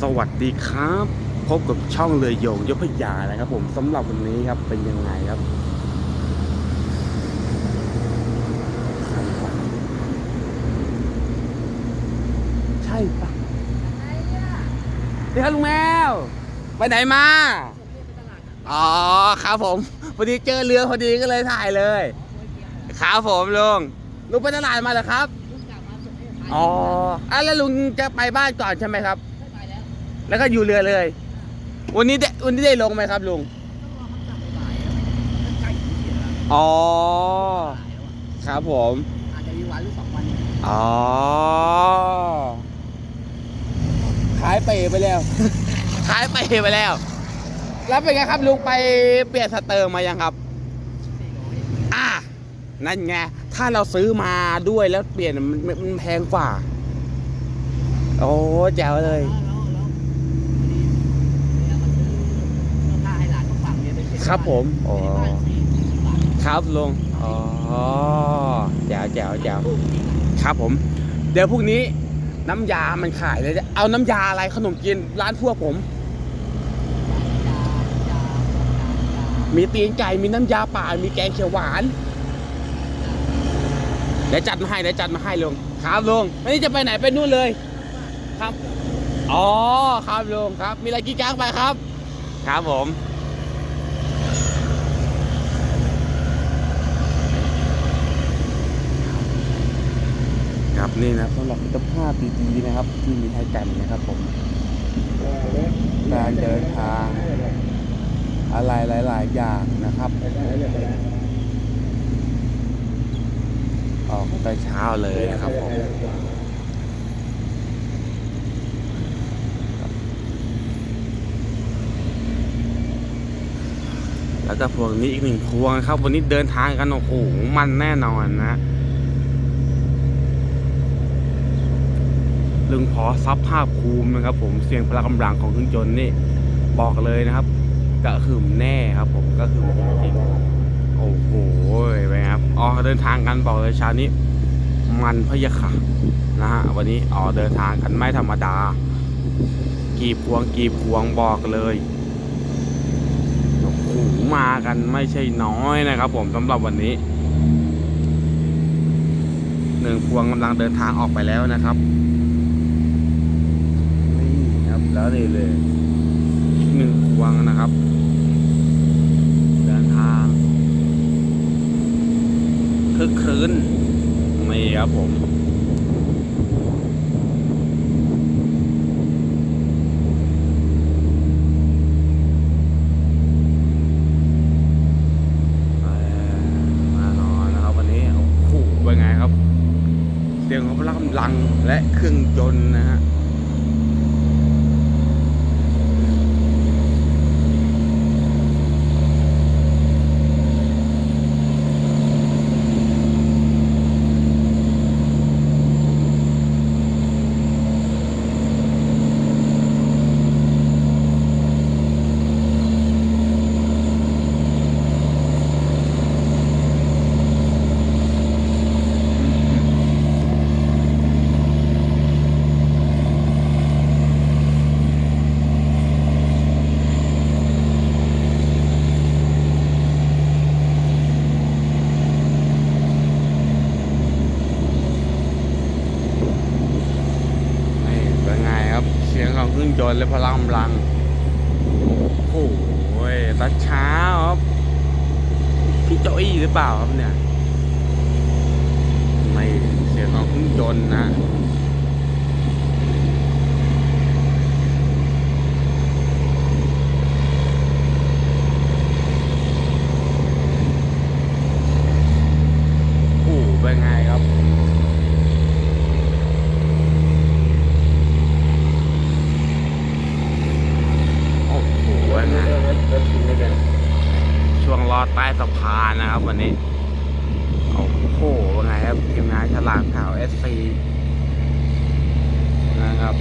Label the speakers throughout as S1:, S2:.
S1: สวัสดีครับ พบกับช่องเรือโยงยพยานะครับผมสำหรับวันนี้ครับเป็นยังไงครับใช่ปะนี่ครับลุงแมว ไปไหนมา อ๋อครับผมพอดีเจอเรือพอดีก็เลยถ่ายเลยครับผมลุงลุงไปตลาดมาเหรอครับอ๋ออะแล้วลุงจะไปบ้านก่อนใช่ไหมครับ แล้วก็อยู่เรือเลย วันนี้ได้วันนี้ได้ลงไหมครับลุงอ๋อ ครับผม
S2: อาจจะมีวันหรือสองวัน
S1: อ๋อ ขายเปไปแล้ว ขายเปไปแล้ว แล้วเป็นไงครับลุงไปเปลี่ยนสเตอร์มายังครับอะนั่นไง ถ้าเราซื้อมาด้วยแล้วเปลี่ยนมันมันมันแพงกว่า โอ้แจ๋วเลย
S2: แล้วแล้วเนี่ยมันซื้อเสื้อผ้าให้หลานก็ฝากเรียนไปเก็
S1: ครับผมอ๋อ
S2: ในบ้านสี่สิบบาท
S1: ครับลุงอ๋อแจ๋วแจ๋วแจ๋ว
S2: ลูกจริง
S1: ครับผม เดี๋ยวพรุ่งนี้น้ำยามันขายเลยเอาน้ำยาอะไรขนมจีนร้านพวกผม
S2: ยายายา
S1: มีตีนไก่มีน้ำยาป่ามีแกงเขียวหวานเดี๋ยวจัดมาให้เดี๋ยวจัดมาให้ลุงครับลุงวันนี้จะไปไหนไปนู่นเลย ครับ อ๋อครับลุงครับ มีอะไรกี่ก้างไปครับ ครับผม นี่นะสำหรับมิตรภาพดีๆนะครับ ที่มีให้กันนะครับผม การเดินทางอะไรหลาย ๆ อย่างนะครับออกแต่เช้าเลยนะครับผมแล้วก็พวงนี้อีกหนึ่งพวงครับ วันนี้เดินทางกันโอ้โหมันแน่นอนนะ ลุงพอซับภาพคูมนะครับ ผมเสียงพละกำลังของเครื่องยนต์นี่บอกเลยนะครับกระหึ่มแน่ครับผมก็คือจริงโอ้โหไปครับอ๋อเดินทางกันบอกเลยชานี้มันพยะค่ะนะฮะวันนี้อ๋อเดินทางกันไม่ธรรมดา กี่พวงกี่พวงบอกเลยโอ้โหมากันไม่ใช่น้อยนะครับผมสำหรับวันนี้หนึ่งพวงกำลังเดินทางออกไปแล้วนะครับ แล้วนี่เลยหนึ่งพวงนะครับ เดินทางคึกคืนนี่ครับผมเอ่อมานอนนะครับวันนี้โอ้โหเป็นไงครับเสียงของพละกำลังและเครื่องยนต์นะฮะ นี่เป็นไงครับ เสี ยงของเครื่องยนต์และพลังกำลัง โอ้โหตอนเช้าครับ พี่โจอี้หรือเปล่าครับเนี่ย ไม่เสียงของเครื่องยนต์นะโอ้โหเป็นไงครับ โอ้โหเป็นไงช่วงลอดใต้ สะพานนะครับ วันนี้ โอ้โหไงครับทีมงานฉลามขาวเอสซีนะครับ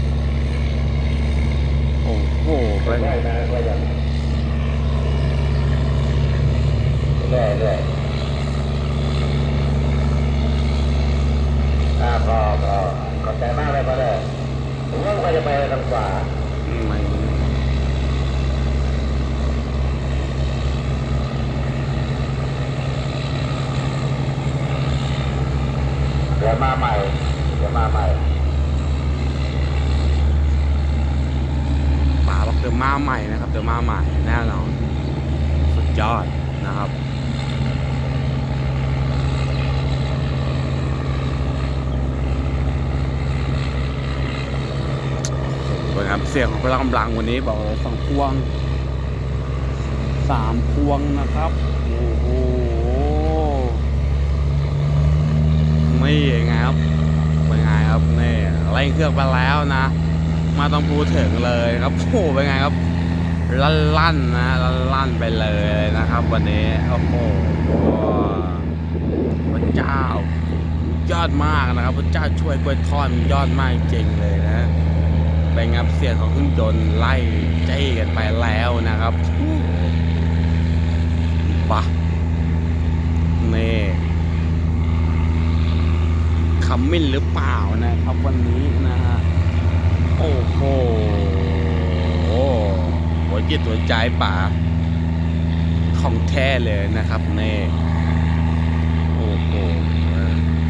S1: โอ้โหเป็นไง
S3: เรื่อยเรื่อยอ่าพอพอขอบใจมากเลยพอเลยผมว่ามันจะไปทางขวา
S1: อื มา ใหม่นะมาใหม่แน่นอน สุดยอดนะครับโอ้โหนะครับเสียงของพลังกำลังวันนี้บอกเลยสองพวงสามพวงนะครับ โอ้โห ไม่ยังไงครับเป็นไงครับนี่ไล่เครื่องไปแล้วนะ มาต้องพูดถึงเลยครับโอ้เป็นไงครับ ลั่นลั่นๆนะลั่นลั่นๆไปเลยนะครับ วันนี้โอ้โหพระเจ้ายอดมากนะครับพระเจ้าช่วยกล้วยทอดยอดมากจริงเลยนะไปงับเสียงของเครื่องยนต์ไล่ใจกันไปแล้วนะครับปะนี่ขมิ้นหรือเปล่านะครับวันนี้นะฮะ โอ้โห หัวจิตหัวใจป่าของแท้เลยนะครับนี่โอ้โห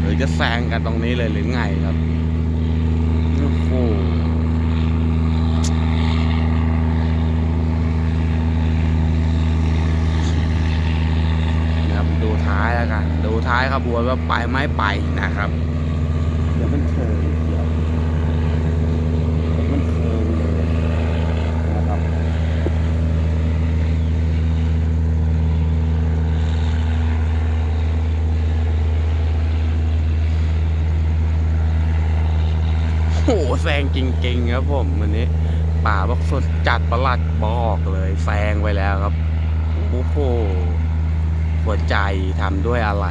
S1: หรือจะแซงกันตรงนี้เลยหรือไงครับโอ้โหนะครับดูท้ายแล้วกัน ดูท้ายขบวนว่าไปไม่ไปนะครับ เดี๋ยวมันเทิงเดี๋ยวเดี๋ยวมันเทิงเลยนะครับ โอ้โห แซงจริงๆครับผมวันนี้ป่าบอกสดจัดประหลัดบอกเลยแซงไปแล้วครับโอ้โหหัวใจทำด้วยอะไร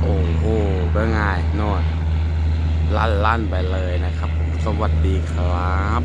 S1: โอ้โหเป็นไงนอนลั่นลั่นๆไปเลยนะครับผมสวัสดีครับ